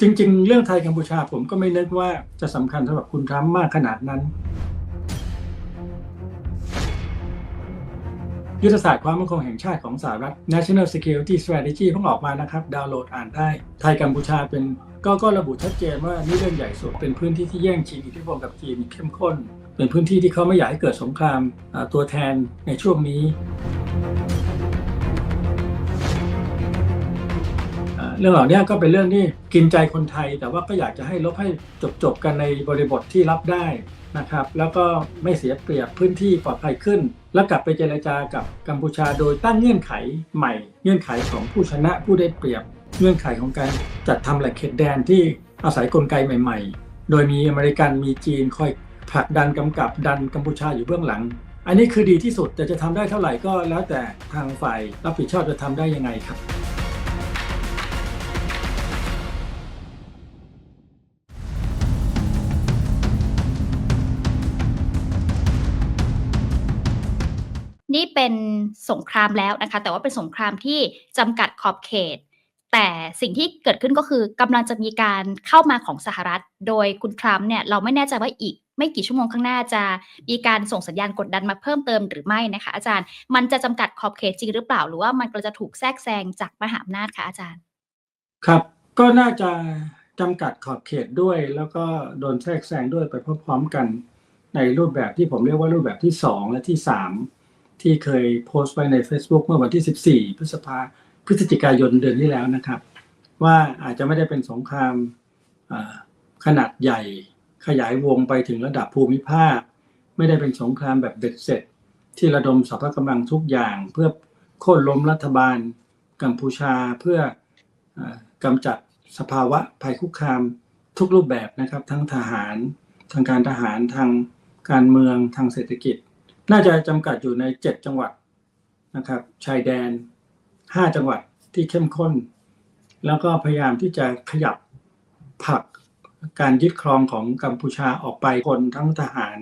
จริง ๆ เรื่องไทยกัมพูชาผมก็ไม่นึกว่าจะสำคัญสำหรับคุณทรัมป์มากขนาดนั้น ยุทธศาสตร์ความมั่นคงแห่งชาติของสหรัฐ National Security Strategy เพิ่งออกมานะครับ ดาวน์โหลดอ่านได้ ไทยกัมพูชาเป็นก็ก็ระบุชัดเจนว่านี่เรื่องใหญ่สุดเป็นพื้นที่ที่แย่งชิงอิทธิพลกับจีนเข้มข้น เป็นพื้นที่ที่เขาไม่อยากให้เกิดสงครามตัวแทนในช่วงนี้ เรื่องเหล่านี้ก็เป็นเรื่องที่กินใจคนไทย แต่ว่าก็อยากจะให้ลบให้จบๆกันในบริบทที่รับได้นะครับ แล้วก็ไม่เสียเปรียบพื้นที่ปลอดภัยขึ้น แล้วกลับไปเจรจากับกัมพูชาโดยตั้งเงื่อนไขใหม่ เงื่อนไขของผู้ชนะผู้ได้เปรียบ เงื่อนไขของการจัดทำแหล่งเขตแดนที่อาศัยกลไกใหม่ ๆ โดยมีอเมริกันมีจีนคอยผลักดันกำกับดันกัมพูชาอยู่เบื้องหลัง อันนี้คือดีที่สุดแต่จะทำได้เท่าไหร่ก็แล้วแต่ทางฝ่ายรับผิดชอบจะทำได้ยังไงครับ นี่เป็นสงครามแล้วนะคะ แต่ว่าเป็นสงครามที่จำกัดขอบเขต แต่สิ่งที่เกิดขึ้นก็คือกำลังจะมีการเข้ามาของสหรัฐ โดยคุณทรัมป์เนี่ยเราไม่แน่ใจว่าอีกไม่กี่ชั่วโมงข้างหน้าจะมีการส่งสัญญาณกดดันมาเพิ่มเติมหรือไม่นะคะ อาจารย์มันจะจำกัดขอบเขตจริงหรือเปล่า หรือว่ามันก็จะถูกแทรกแซงจากมหาอำนาจคะอาจารย์ ครับก็น่าจะจำกัดขอบเขตด้วย แล้วก็โดนแทรกแซงด้วยไปพร้อมๆกันในรูปแบบที่ผมเรียกว่ารูปแบบที่2และที่3 ที่เคยโพสต์ไว้ใน Facebook เมื่อวันที่ 14 พฤษภาพฤศจิกายนเดือนที่แล้วนะครับ ว่าอาจจะไม่ได้เป็นสงครามขนาดใหญ่ ขยายวงไปถึงระดับภูมิภาค ไม่ได้เป็นสงครามแบบเบ็ดเสร็จ ที่ระดมสรรพกำลังทุกอย่างเพื่อโค่นล้มรัฐบาลกัมพูชาเพื่ออกำจัดสภาวะภัยคุกคามทุกรูปแบบนะครับ ทั้งทหาร ทางการทหารทางการเมืองทางเศรษฐกิจ น่าจะจำกัดอยู่ใน 7 จังหวัดนะครับ ชายแดน 5 จังหวัดที่เข้มข้น แล้วก็พยายามที่จะขยับผักการยึดครองของกัมพูชาออกไปคนทั้งทหาร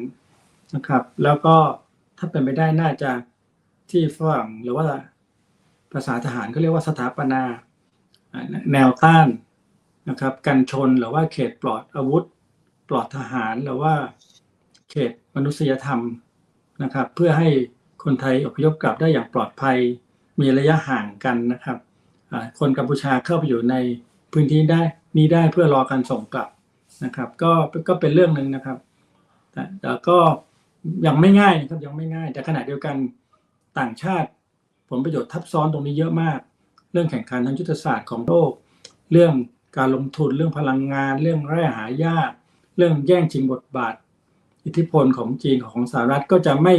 นะครับ แล้วก็ถ้าเป็นไปได้น่าจะที่ฝรั่งหรือว่าภาษาทหารเขาเรียกว่าสถาปนาแนวต้านนะครับ กันชนหรือว่าเขตปลอดอาวุธ ปลอดทหารหรือว่าเขตมนุษยธรรม นะครับ เพื่อให้คนไทยอพยพกลับได้อย่างปลอดภัย มีระยะห่างกันนะครับคนกัมพูชาเข้าไปอยู่ในพื้นที่ได้นี้ได้เพื่อรอการส่งกลับนะครับ ก็ก็เป็นเรื่องหนึ่งนะครับแต่แต่ก็ยังไม่ง่ายนะครับยังไม่ง่าย แต่ขณะเดียวกันต่างชาติ ผลประโยชน์ทับซ้อนตรงนี้เยอะมาก เรื่องแข่งขันทางยุทธศาสตร์ของโลก เรื่องการลงทุนเรื่องพลังงาน เรื่องแร่หายาก เรื่องแย่งชิงบทบาท อิทธิพลของจีนของสหรัฐก็จะไม่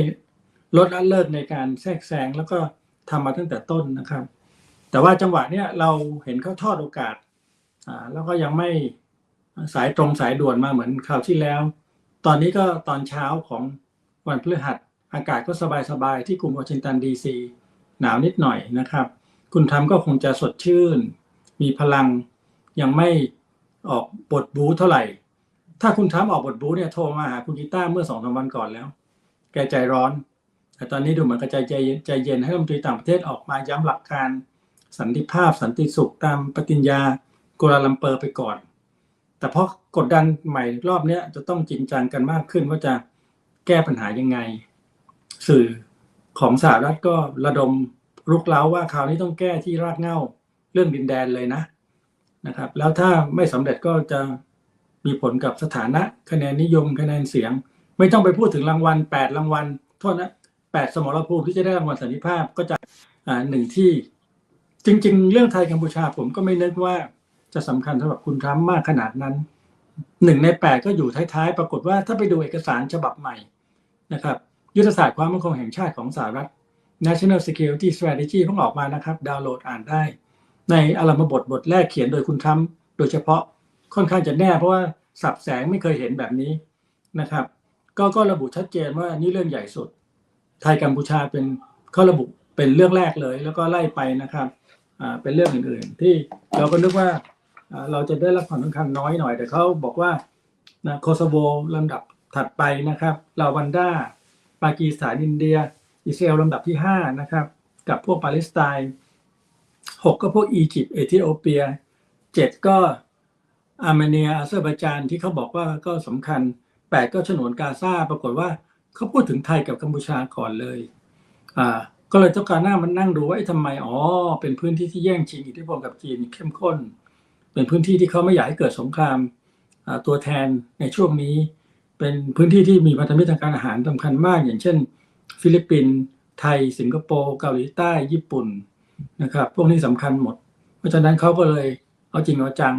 ลดละเลิกในการแทรกแซงแล้วก็ทำมาตั้งแต่ต้นนะครับ แต่ว่าจังหวะเนี้ยเราเห็นเขาทอดโอกาสอ่าแล้วก็ยังไม่สายตรงสายด่วนมาเหมือนคราวที่แล้ว ตอนนี้ก็ตอนเช้าของวันพฤหัสอากาศก็สบายๆที่กรุงวอชิงตันดีซีหนาวนิดหน่อยนะครับ คุณทำก็คงจะสดชื่น มีพลังยังไม่ออกบทบูเท่าไหร่ ถ้าคุณทรัมออกบทบูเนี่ยโทรมาหาคุณกีตาร์เมื่อสองสามวันก่อนแล้ว แกใจร้อน แต่ตอนนี้ดูเหมือนกระจายใจใจเย็นให้รัฐมนตรีต่างประเทศออกมาย้ำหลักการสันติภาพสันติสุขตามปฏิญญากัวลาลัมเปอร์ไปก่อน แต่เพราะกดดันใหม่รอบเนี้ยจะต้องจริงจังกันมากขึ้นว่าจะแก้ปัญหายังไง สื่อของสหรัฐก็ระดมรุกเล้าว่าคราวนี้ต้องแก้ที่รากเหง้าเรื่องดินแดนเลยนะนะครับ แล้วถ้าไม่สำเร็จก็จะ มีผลกับสถานะคะแนนนิยมคะแนนเสียง ไม่ต้องไปพูดถึงรางวัลแปดรางวัลโทษนะแปดสมรภูมิที่จะได้รางวัลสันติภาพก็จะอ่าหนึ่งที่ จริง ๆ เรื่องไทยกัมพูชาผมก็ไม่นึกว่าจะสำคัญสำหรับคุณทรัมป์มากขนาดนั้นหนึ่งในแปดก็อยู่ท้ายๆ ปรากฏว่าถ้าไปดูเอกสารฉบับใหม่นะครับ ยุทธศาสตร์ความมั่นคงแห่งชาติของสหรัฐ National Security Strategy เพิ่งออกมานะครับ ดาวน์โหลดอ่านได้ ในอารมบทบทแรกเขียนโดยคุณทรัมป์โดยเฉพาะค่อนข้างจะแน่เพราะว่า สับแสงไม่เคยเห็นแบบนี้นะครับ ก็ก็ระบุชัดเจนว่านี่เรื่องใหญ่สุด ไทยกัมพูชาเป็นเขาระบุเป็นเรื่องแรกเลย แล้วก็ไล่ไปนะครับอ่าเป็นเรื่องอื่นๆ ที่เราก็นึกว่าอ่าเราจะได้รับความสำคัญน้อยหน่อย แต่เขาบอกว่านะโคโซโวลำดับถัดไปนะครับลาวันดาปากีสถานอินเดีย อิสราเอลลำดับที่ 5 นะครับ กับพวกปาเลสไตน์6ก็พวกอียิปต์เอธิโอเปีย 7 ก็ อาร์เมเนียอาเซอร์ไบจานที่เขาบอกว่าก็สำคัญแปดก็ฉนวนกาซาปรากฏว่าเขาพูดถึงไทยกับกัมพูชาก่อนเลย อ่า ก็เลยต้องการหน้ามันนั่งดูว่าไอ้ทำไมอ๋อเป็นพื้นที่ที่แย่งชิงอิทธิพลกับจีนเข้มข้น เป็นพื้นที่ที่เขาไม่อยากให้เกิดสงครามตัวแทนในช่วงนี้ เป็นพื้นที่ที่มีพันธมิตรทางการอาหารสำคัญมาก อย่างเช่น ฟิลิปปินส์ไทย สิงคโปร์เกาหลีใต้ญี่ปุ่นนะครับ พวกนี้สำคัญหมด เพราะฉะนั้นเขาก็เลยเอาจริงเอาจัง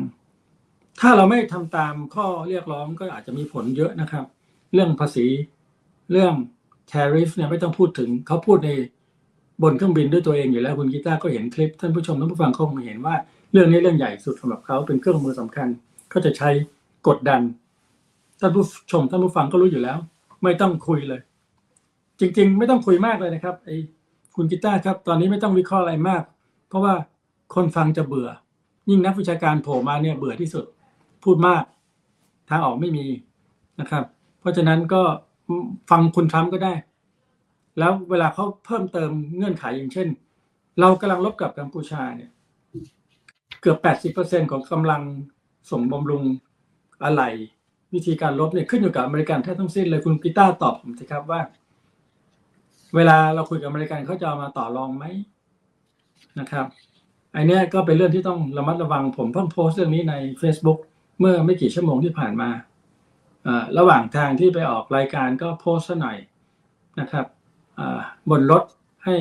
ถ้าเราไม่ทำตามข้อเรียกร้องก็อาจจะมีผลเยอะนะครับ เรื่องภาษีเรื่อง tariff เนี่ยไม่ต้องพูดถึงเขาพูดในบนเครื่องบินด้วยตัวเองอยู่แล้วคุณกีตาร์ก็เห็นคลิป ท่านผู้ชมท่านผู้ฟังคงเห็นว่า เรื่องนี้เรื่องใหญ่สุดสำหรับเขาเป็นเครื่องมือสำคัญเขาจะใช้กดดันท่านผู้ชมท่านผู้ฟังก็รู้อยู่แล้ว ไม่ต้องคุยเลย จริง ๆ ไม่ต้องคุยมากเลยนะครับไอ้คุณกีตาร์ครับ ตอนนี้ไม่ต้องวิเคราะห์อะไรมาก เพราะว่าคนฟังจะเบื่อ ยิ่งนักวิชาการโผล่มาเนี่ยเบื่อที่สุด พูดมาก ทางออกไม่มีนะครับ เพราะฉะนั้นก็ฟังคุณทรัมป์ก็ได้ แล้วเวลาเขาเพิ่มเติมเงื่อนไขอย่างเช่น เรากำลังลบกับกัมพูชาเนี่ย เกือบ 80%ของกำลังส่งบำรุงอะไรวิธีการลบเนี่ยขึ้นอยู่กับอเมริกันแทบทั้งสิ้นเลยคุณกีตาร์ตอบผมสิครับว่า เวลาเราคุยกับอเมริกันเขาจะามาต่อรองไหมนะครับอันเนี้ยก็เป็นเรื่องที่ต้องระมัดระวังผมเพิ่งโพสต์เรื่องนี้ใน Facebook เมื่อไม่กี่ชั่วโมงที่ผ่านมาระหว่างทางที่ไปออกรายการก็โพสต์หน่อยนะครับบนรถให้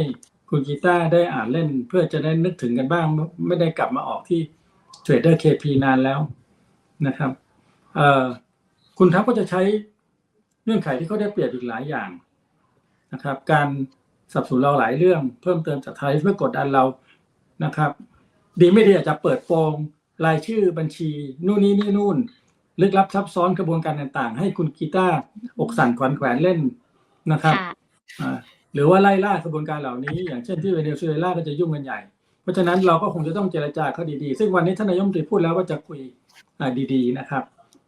คุณกีตาร์ได้อ่านเล่นเพื่อจะได้นึกถึงกันบ้าง ไม่ได้กลับมาออกที่เทรดเดอร์เคพีนานแล้วนะครับคุณทัพก็จะใช้เงื่อนไขที่เขาได้เปรียบอีกหลายอย่างนะครับ การสับสนุนเราหลายเรื่องเพิ่มเติมจากไทยเพื่อกดดันเรานะครับ ดีไม่ดีอาจจะเปิดโปง รายชื่อบัญชี นู่นนี่นี่นู่น ลึกลับซับซ้อนกระบวนการต่างๆ ให้คุณกีตาร์อกสั่นขวัญแขวนเล่นนะครับค่ะอ่าหรือว่าไล่ล่ากระบวนการเหล่านี้ อย่างเช่นที่เวเนซุเอลาก็จะยุ่งกันใหญ่ เพราะฉะนั้นเราก็คงจะต้องเจรจาเขาดีๆ ซึ่งวันนี้ท่านนายกรัฐมนตรีพูดแล้วว่าจะคุยอ่าดีๆนะครับ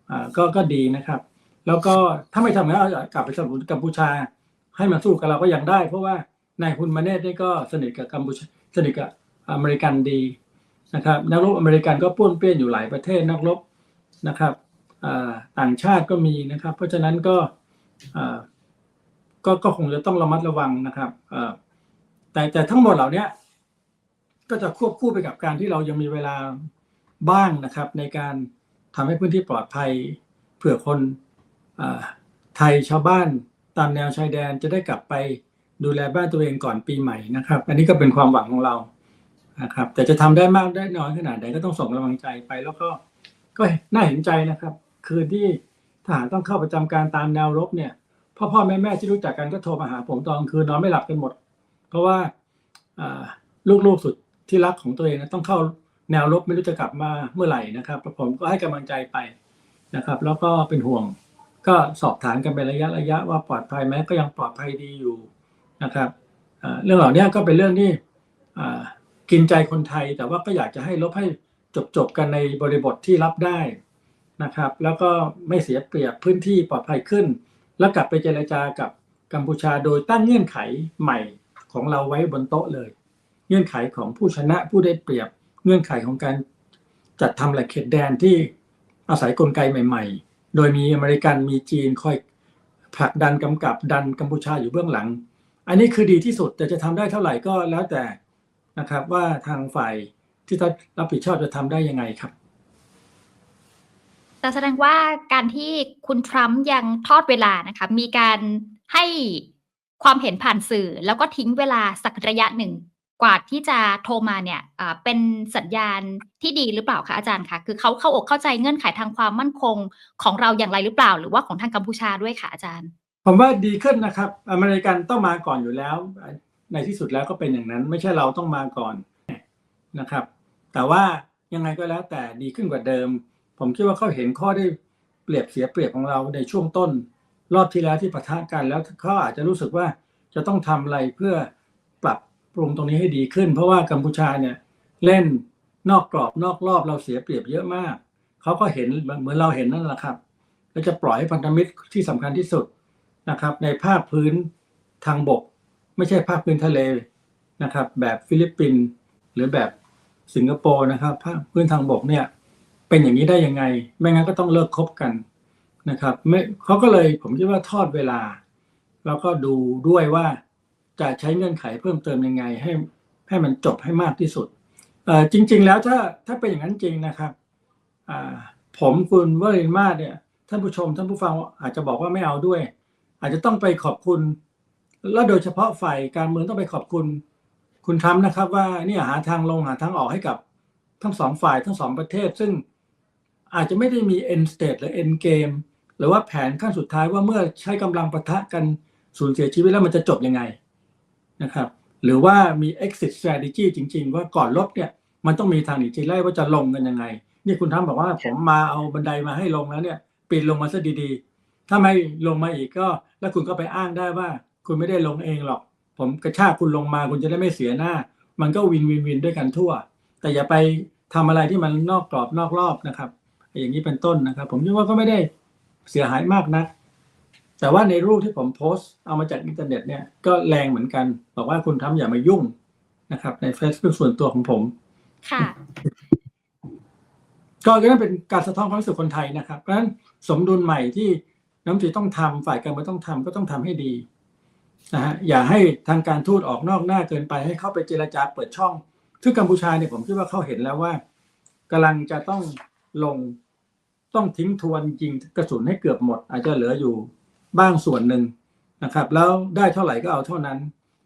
อ่าก็ก็ดีนะครับ แล้วก็ถ้าไม่ทำงั้นเอากลับไปสนับสนุนกัมพูชา ให้มาสู้กับเราก็ยังได้ เพราะว่านายคุณมาเนตนี่ก็สนิทกับกัมพูชาสนิทกับอเมริกันดี นะครับนักรบอเมริกันก็ป้วนเปี้ยนอยู่หลายประเทศนักรบนะครับต่างชาติก็มีนะครับ เพราะฉะนั้นก็ก็ก็คงจะต้องระมัดระวังนะครับแต่แต่ทั้งหมดเหล่านี้ก็จะควบคู่ไปกับการที่เรายังมีเวลาบ้างนะครับ ในการทำให้พื้นที่ปลอดภัยเผื่อคนอไทยชาวบ้านตามแนวชายแดนจะได้กลับไปดูแลบ้านตัวเองก่อนปีใหม่นะครับ อันนี้ก็เป็นความหวังของเรา นะครับ แต่จะทำได้มากได้น้อยขนาดไหนก็ต้องส่งกำลังใจไป แล้วก็ก็น่าเห็นใจนะครับ คืนที่ทหารต้องเข้าประจำการตามแนวรบเนี่ยพ่อพ่อแม่แม่ที่รู้จักกันก็โทรมาหาผมตอนกลางคืนนอนไม่หลับกันหมด เพราะว่าอ่าลูกๆสุดที่รักของตัวเองนะต้องเข้าแนวรบไม่รู้จะกลับมาเมื่อไหร่นะครับผมก็ให้กำลังใจไปนะครับ แล้วก็เป็นห่วงก็สอบถามกันเป็นระยะระยะว่าปลอดภัยไหมก็ยังปลอดภัยดีอยู่นะครับเรื่องเหล่านี้ก็เป็นเรื่องที่ กินใจคนไทยแต่ว่าก็อยากจะให้ลบให้จบๆกันในบริบทที่รับได้นะครับ แล้วก็ไม่เสียเปรียบพื้นที่ปลอดภัยขึ้น แล้วกลับไปเจรจากับกัมพูชาโดยตั้งเงื่อนไขใหม่ของเราไว้บนโต๊ะเลย เงื่อนไขของผู้ชนะผู้ได้เปรียบเงื่อนไขของการจัดทำแหล่งเขตแดนที่อาศัยกลไกใหม่ ๆ โดยมีอเมริกันมีจีนคอยผลักดันกำกับดันกัมพูชาอยู่เบื้องหลัง อันนี้คือดีที่สุดแต่จะทำได้เท่าไหร่ก็แล้วแต่ นะครับ ว่าทางฝ่ายที่รับผิดชอบจะทำได้ยังไงครับ แต่แสดงว่าการที่คุณทรัมป์ยังทอดเวลานะคะ มีการให้ความเห็นผ่านสื่อ แล้วก็ทิ้งเวลาสักระยะหนึ่งกว่าที่จะโทรมาเนี่ยอ่าเป็นสัญญาณที่ดีหรือเปล่าคะอาจารย์คะคือเขาเข้าอกเข้าใจเงื่อนไขทางความมั่นคงของเราอย่างไรหรือเปล่า หรือว่าของทางกัมพูชาด้วยค่ะอาจารย์ ผมว่าดีขึ้นนะครับ อเมริกันต้องมาก่อนอยู่แล้ว ในที่สุดแล้วก็เป็นอย่างนั้น ไม่ใช่เราต้องมาก่อนนะครับ แต่ว่ายังไงก็แล้วแต่ดีขึ้นกว่าเดิม ผมคิดว่าเขาเห็นข้อได้เปรียบเสียเปรียบของเราในช่วงต้น รอบที่แล้วที่ปะทะกันแล้วเขาอาจจะรู้สึกว่าจะต้องทำอะไรเพื่อปรับปรุงตรงนี้ให้ดีขึ้น เพราะว่ากัมพูชาเนี่ยเล่นนอกกรอบนอกรอบเราเสียเปรียบเยอะมากเขาก็เห็นเหมือนเราเห็นนั่นแหละครับแล้วจะปล่อยให้พันธมิตรที่สำคัญที่สุดนะครับ ในภาคพื้นทางบก ไม่ใช่ภาคพื้นทะเลนะครับ แบบฟิลิปปินส์หรือแบบสิงคโปร์นะครับ ภาคพื้นทางบกเนี่ย เป็นอย่างนี้ได้ยังไง ไม่งั้นก็ต้องเลิกคบกันนะครับไม่เขาก็เลยผมคิดว่าทอดเวลา แล้วก็ดูด้วยว่าจะใช้เงื่อนไขเพิ่มเติมยังไง ให้ให้มันจบให้มากที่สุดจริง ๆ แล้วถ้าถ้าเป็นอย่างนั้นจริงนะครับผมคุณวรินทร์มาศเนี่ยท่านผู้ชมท่านผู้ฟังอาจจะบอกว่าไม่เอาด้วย อาจจะต้องไปขอบคุณ และโดยเฉพาะฝ่ายการเมืองต้องไปขอบคุณคุณทรัมป์นะครับ ว่าเนี่ยหาทางลงหาทางออกให้กับทั้งสองฝ่ายทั้งสองประเทศ ซึ่งอาจจะไม่ได้มี end state หรือ end game หรือว่าแผนขั้นสุดท้ายว่าเมื่อใช้กำลังปะทะกันสูญเสียชีวิตแล้วมันจะจบยังไงนะครับ หรือว่ามี exit strategy จริง ๆ ว่าก่อนลบเนี่ยมันต้องมีทางหนีทีไล่ว่าจะลงกันยังไง นี่คุณทรัมป์บอกว่าผมมาเอาบันไดมาให้ลงแล้วเนี่ยปีนลงมาซะดีๆ ถ้าไม่ลงมาอีกก็ แล้วคุณก็ไปอ้างได้ว่า คุณไม่ได้ลงเองหรอก ผมกระชากคุณลงมาคุณจะได้ไม่เสียหน้า มันก็วินวินวินด้วยกันทั่ว แต่อย่าไปทำอะไรที่มันนอกกรอบนอกรอบนะครับ อย่างนี้เป็นต้นนะครับ ผมคิดว่าก็ไม่ได้เสียหายมากนะแต่ว่าในรูปที่ผมโพสต์เอามาจากอินเทอร์เน็ตเนี่ยก็แรงเหมือนกัน บอกว่าคุณทำอย่ามายุ่งนะครับ ใน Facebook ส่วนตัวของผม ค่ะ ก็นั่นเป็นการสะท้อนความรู้สึกคนไทยนะครับเพราะฉะนั้นสมดุลใหม่ที่น้ำตรีต้องทำฝ่ายการเมืองต้องทำก็ต้องทำให้ดี นะฮะอย่าให้ทางการทูตออกนอกหน้าเกินไปให้เข้าไปเจรจาเปิดช่องซึ่งกัมพูชาเนี่ยผมคิดว่าเขาเห็นแล้วว่ากำลังจะต้องลงต้องทิ้งทวนยิงกระสุนให้เกือบหมด อาจจะเหลืออยู่บ้างส่วนหนึ่งนะครับ แล้วได้เท่าไหร่ก็เอาเท่านั้น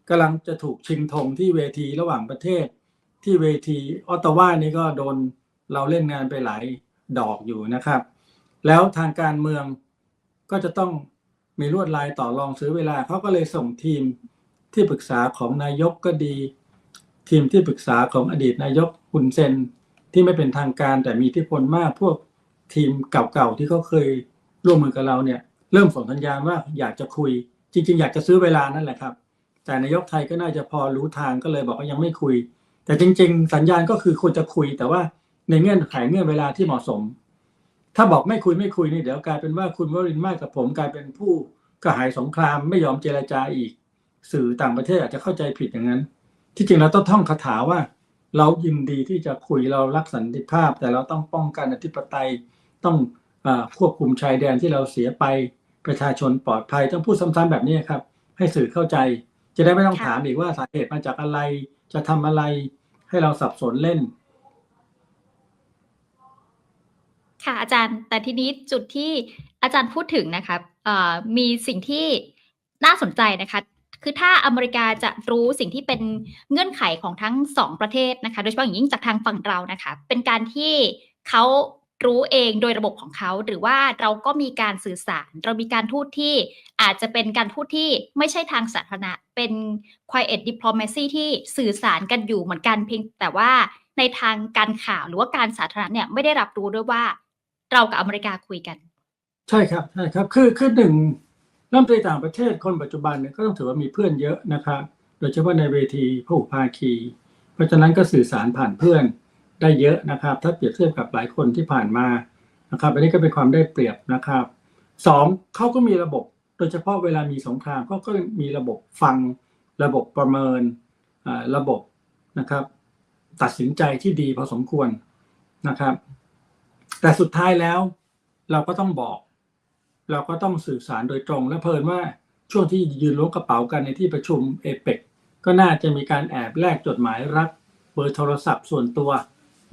กำลังจะถูกชิงธงที่เวทีระหว่างประเทศ ที่เวทีออตตาวานี่ก็โดนเราเล่นงานไปหลายดอกอยู่นะครับ แล้วทางการเมืองก็จะต้อง มีลวดลายต่อรองซื้อเวลาเขาก็เลยส่งทีมที่ปรึกษาของนายกก็ดี ทีมที่ปรึกษาของอดีตนายกฮุนเซนที่ไม่เป็นทางการแต่มีอิทธิพลมากพวกทีมเก่าๆที่เขาเคยร่วมมือกับเราเนี่ย เริ่มส่งสัญญาณว่าอยากจะคุย จริง ๆ อยากจะซื้อเวลานั่นแหละครับ แต่นายกไทยก็น่าจะพอรู้ทางก็เลยบอกว่ายังไม่คุย แต่จริง ๆ สัญญาณก็คือควรจะคุยแต่ว่าในเงื่อนไขเงื่อนเวลาที่เหมาะสม ถ้าบอกไม่คุยไม่คุยนี่เดี๋ยวกลายเป็นว่าคุณวรินทร์มากกับผมกลายเป็นผู้กระหายสงครามไม่ยอมเจรจาอีก สื่อต่างประเทศอาจจะเข้าใจผิดอย่างนั้น ที่จริงเราต้องท่องคาถาว่า เรายินดีที่จะคุยเรารักสันติภาพ แต่เราต้องป้องกันอธิปไตยต้องอาควบคุมชายแดนที่เราเสียไปประชาชนปลอดภัยต้องพูดซ้ำๆแบบนี้ครับ ให้สื่อเข้าใจ จะได้ไม่ต้องค่ะถามอีกว่าสาเหตุมาจากอะไรจะทำอะไรให้เราสับสนเล่น ค่ะอาจารย์ แต่ทีนี้จุดที่อาจารย์พูดถึงนะคะมีสิ่งที่น่าสนใจนะคะคือถ้าอเมริกาจะรู้สิ่งที่เป็นเงื่อนไขของทั้งสองประเทศนะคะ โดยเฉพาะอย่างยิ่งจากทางฝั่งเรานะคะ เป็นการที่เขารู้เองโดยระบบของเขา หรือว่าเราก็มีการสื่อสาร เรามีการทูตที่อาจจะเป็นการทูตที่ไม่ใช่ทางสาธารณะ เป็น quiet diplomacy ที่สื่อสารกันอยู่เหมือนกันเพียงแต่ว่าในทางการข่าวหรือว่าการสาธารณะเนี่ยไม่ได้รับรู้ด้วยว่า เรากับอเมริกาคุยกัน ใช่ครับใช่ครับคือคือหนึ่งรัฐมนตรีต่างประเทศคนปัจจุบันเนี่ยก็ต้องถือว่ามีเพื่อนเยอะนะครับโดยเฉพาะในเวทีพหุภาคี เพราะฉะนั้นก็สื่อสารผ่านเพื่อนได้เยอะนะครับ ถ้าเปรียบเทียบกับหลายคนที่ผ่านมานะครับ อันนี้ก็เป็นความได้เปรียบนะครับสองเขาก็มีระบบ โดยเฉพาะเวลามีสงครามเขาก็มีระบบฟัง ระบบประเมินระบบนะครับ ตัดสินใจที่ดีพอสมควรนะครับ แต่สุดท้ายแล้วเราก็ต้องบอก เราก็ต้องสื่อสารโดยตรง และเพลินว่าช่วงที่ยืนล้วงกระเป๋ากันในที่ประชุมเอเปกก็น่าจะมีการแอบแลกจดหมายรักเบอร์โทรศัพท์ส่วนตัว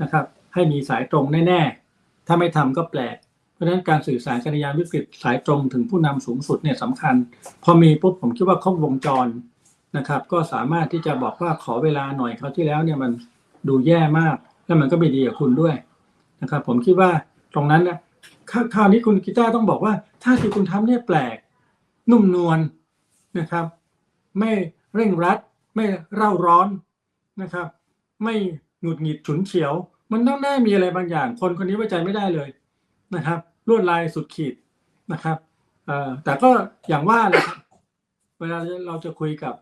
นะครับ ให้มีสายตรงแน่ๆ ถ้าไม่ทำก็แปลก เพราะฉะนั้นการสื่อสารกันยามวิกฤตสายตรงถึงผู้นำสูงสุดเนี่ยสำคัญ พอมีปุ๊บผมคิดว่าครบวงจรนะครับ ก็สามารถที่จะบอกว่าขอเวลาหน่อยคราที่แล้วเนี่ยมันดูแย่มาก แล้วมันก็ไม่ดีกับคุณด้วย นะครับ ผมคิดว่าตรงนั้นนะคราวนี้คุณกีตาร์ต้องบอกว่า ถ้าที่คุณทำเนี่ยแปลก นุ่มนวลนะครับ ไม่เร่งรัด ไม่เร่าร้อนนะครับ ไม่หงุดหงิดฉุนเฉียว มันต้องได้มีอะไรบางอย่าง คนคนนี้ไว้ใจไม่ได้เลยนะครับลวดลายสุดขีดนะครับแต่ก็อย่างว่าแหละครับเวลาเราจะคุยกับ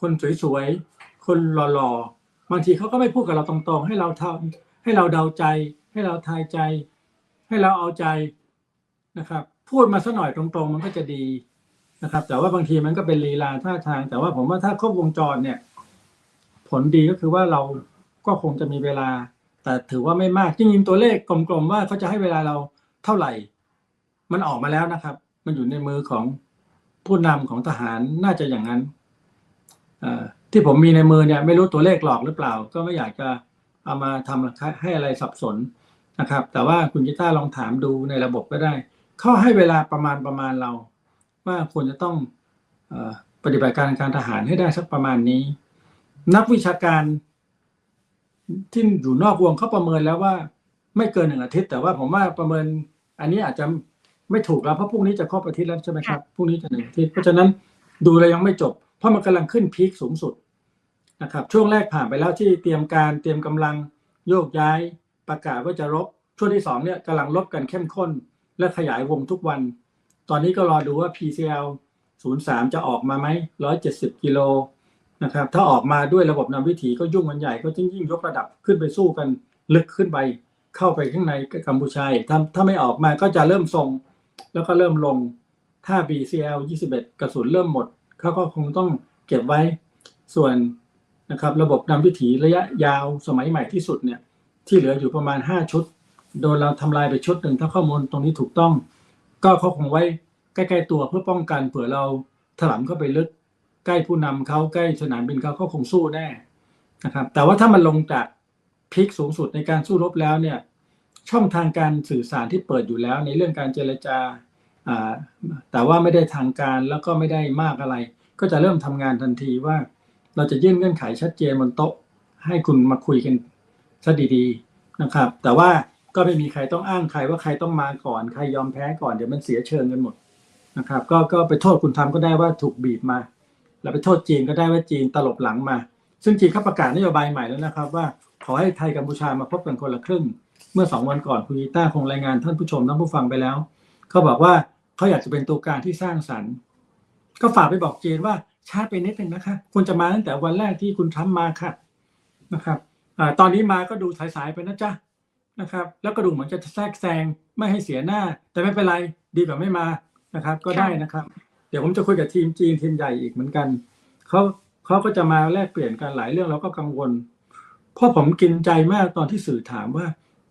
คนสวยๆ คนหล่อๆ บางทีเขาก็ไม่พูดกับเราตรงๆ ให้เราทำให้เราเดาใจ ให้เราทายใจ ให้เราเอาใจนะครับ พูดมาสัหน่อยตรงๆ มันก็จะดีนะครับ แต่ว่าบางทีมันก็เป็นลีลาท่าทาง แต่ว่าผมว่าถ้าครบวงจรเนี่ย ผลดีก็คือว่าเราก็คงจะมีเวลา แต่ถือว่าไม่มากจริงๆตัวเลขกลมๆว่าเขาจะให้เวลาเราเท่าไหร่ มันออกมาแล้วนะครับ มันอยู่ในมือของผู้นำของทหารน่าจะอย่างนั้นอที่ผมมีในมือเนี่ย ไม่รู้ตัวเลขหลอกหรือเปล่า ก็ไม่อยากจะเอามาทำให้อะไรสับสน นะครับ แต่ว่าคุณกีตาร์ลองถามดูในระบบก็ได้ เขาให้เวลาประมาณประมาณเรา ว่าควรจะต้องเออปฏิบัติการการทหารให้ได้สักประมาณนี้ นักวิชาการที่อยู่นอกวงเขาประเมินแล้วว่า ไม่เกินหนึ่งอาทิตย์ แต่ว่าผมว่าประเมิน อันนี้อาจจะไม่ถูกแล้วเพราะพรุ่งนี้จะครบอาทิตย์แล้วใช่ไหมครับพรุ่งนี้จะหนึ่งอาทิตย์เพราะฉะนั้นดูแล้วยังไม่จบ เพราะมันกำลังขึ้นพีคสูงสุดนะครับ ช่วงแรกผ่านไปแล้วที่เตรียมการเตรียมกำลังโยกย้าย ประกาศว่าจะรบช่วงที่สองเนี่ยกำลังรบกันเข้มข้น และขยายวงทุกวัน ตอนนี้ก็รอดูว่า PCL 03 จะออกมาไหม170 กิโลนะครับถ้าออกมาด้วยระบบนำวิถีก็ยุ่งมันใหญ่ก็ยิ่งยิ่งยกระดับขึ้นไปสู้กันลึกขึ้นไปเข้าไปข้างในกัมพูชาถ้าถ้าไม่ออกมาก็จะเริ่มทรง แล้วก็เริ่มลงถ้า BCL 21 กระสุนเริ่มหมดเขาก็คงต้องเก็บไว้ส่วนนะครับระบบนำวิถีระยะยาวสมัยใหม่ที่สุดเนี่ย ที่เหลืออยู่ประมาณ 5 ชุด โดนเราทำลายไปชุดหนึ่งถ้าข้อมูลตรงนี้ถูกต้อง ก็เขาคงไว้ใกล้ๆตัวเพื่อป้องกันเผื่อเราถลำเข้าไปลึก ใกล้ผู้นำเขาใกล้สนามบินเขาเขาคงสู้แน่นะครับแต่ว่าถ้ามันลงจากพีคสูงสุดในการสู้รบแล้วเนี่ยช่องทางการสื่อสารที่เปิดอยู่แล้ว ในเรื่องการเจรจาอ่าแต่ว่าไม่ได้ทางการแล้วก็ไม่ได้มากอะไร ก็จะเริ่มทำงานทันทีว่า เราจะยื่นเงื่อนไขชัดเจนบนโต๊ะ ให้คุณมาคุยกัน ซะดีๆนะครับ แต่ว่าก็ไม่มีใครต้องอ้างใครว่าใครต้องมาก่อนใครยอมแพ้ก่อนเดี๋ยวมันเสียเชิงกันหมดนะครับ ก็ก็ไปโทษคุณทำก็ได้ว่าถูกบีบมา แล้วไปโทษจีนก็ได้ว่าจีนตลบหลังมา ซึ่งจีนเขาประกาศนโยบายใหม่แล้วนะครับ ว่าขอให้ไทยกัมพูชามาพบกันคนละครึ่ง เมื่อสองวันก่อนคุณกีต้าคงรายงานท่านผู้ชมท่านผู้ฟังไปแล้วเขาบอกว่าเขาอยากจะเป็นตัวกลางที่สร้างสรรค์ ก็ฝากไปบอกจีนว่าช้าไปนิดนึงนะคะควรจะมาตั้งแต่วันแรกที่คุณทรัมป์มาค่ะนะครับ ตอนนี้มาก็ดูสายๆไปนะจ๊ะนะครับ แล้วก็ดูเหมือนจะแทรกแซงไม่ให้เสียหน้า แต่ไม่เป็นไรดีกว่าไม่มานะครับ ก็ได้นะครับ เดี๋ยวผมจะคุยกับทีมจีนทีมใหญ่อีกเหมือนกันเขาเขาก็จะมาแลกเปลี่ยนกันหลายเรื่องเราก็กังวล เพราะผมกินใจมากตอนที่สื่อถามว่า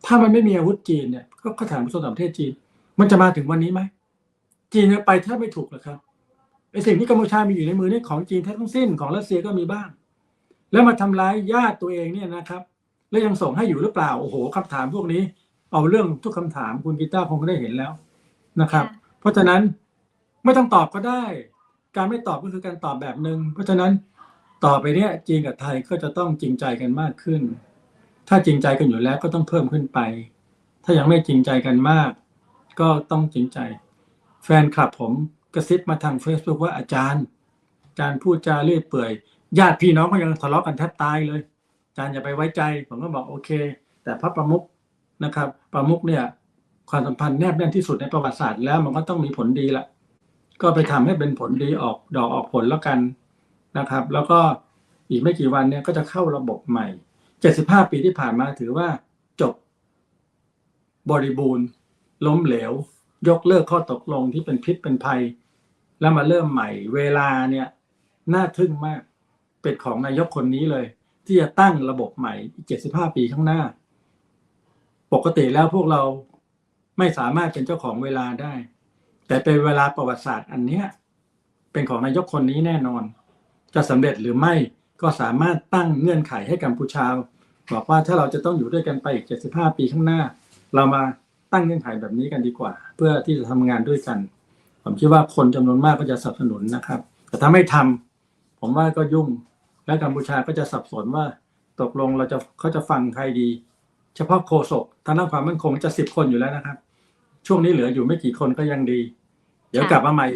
ถ้ามันไม่มีอาวุธจีนเนี่ยก็ก็ถามกระทรวงต่างประเทศจีน มันจะมาถึงวันนี้ไหมจีนไปแทบไม่ถูกหรอกครับไอสิ่งที่กัมพูชามีอยู่ในมือนี่ของจีนแทบทั้งสิ้นของรัสเซียก็มีบ้าง แล้วมาทำร้ายญาติตัวเองเนี่ยนะครับ แล้วยังส่งให้อยู่หรือเปล่าโอ้โหคำถามพวกนี้ เอาเรื่องทุกคำถามคุณกีตาร์คงได้เห็นแล้วนะครับ เพราะฉะนั้นไม่ต้องตอบก็ได้ การไม่ตอบก็คือการตอบแบบหนึง่งเพราะฉะนั้นต่อไปเนี้ยจีนกับไทยก็จะต้องจริงใจกันมากขึ้น ถ้าจริงใจกันอยู่แล้วก็ต้องเพิ่มขึ้นไป ถ้ายังไม่จริงใจกันมาก ก็ต้องจริงใจ แฟนคลับผมกระซิบมาทาง Facebook ว่าอาจารย์ อาจารย์พูดจาเลื่อยเปื่อย ญาติพี่น้องก็ยังทะเลาะกันแทบตายเลยอาจารย์อย่าไปไว้ใจ ผมก็บอกโอเค แต่พระประมุขนะครับ ประมุขเนี่ย ความสัมพันธ์แนบแน่นที่สุดในประวัติศาสตร์แล้วมันก็ต้องมีผลดีละก็ไปทำให้เป็นผลดีออกดอกออกผลแล้วกันนะครับ แล้วก็อีกไม่กี่วันเนี่ยก็จะเข้าระบบใหม่ 75 ปีที่ผ่านมาถือว่าจบบริบูรณ์ ล้มเหลว ยกเลิกข้อตกลงที่เป็นพิษเป็นภัย แล้วมาเริ่มใหม่ เวลาเนี่ยน่าทึ่งมาก เป็นของนายกคนนี้เลย ที่จะตั้งระบบใหม่อีก 75 ปีข้างหน้า ปกติแล้วพวกเราไม่สามารถเป็นเจ้าของเวลาได้ แต่เป็นเวลาประวัติศาสตร์อันเนี้ยเป็นของนายกคนนี้แน่นอน จะสำเร็จหรือไม่ก็สามารถตั้งเงื่อนไขให้กัมพูชาบอกว่าถ้าเราจะต้องอยู่ด้วยกันไปอีก 75 ปีข้างหน้า เรามาตั้งเงื่อนไขแบบนี้กันดีกว่า เพื่อที่จะทำงานด้วยกัน ผมคิดว่าคนจำนวนมากก็จะสนับสนุนนะครับ แต่ถ้าไม่ทำผมว่าก็ยุ่ง และกัมพูชาก็จะสับสนว่าตกลงเราจะเขาจะฟังใครดี เฉพาะโคศกทางด้านความมั่นคงจะสิบคนอยู่แล้วนะครับ ช่วงนี้เหลืออยู่ไม่กี่คนก็ยังดี เดี๋ยวกลับมาใหม่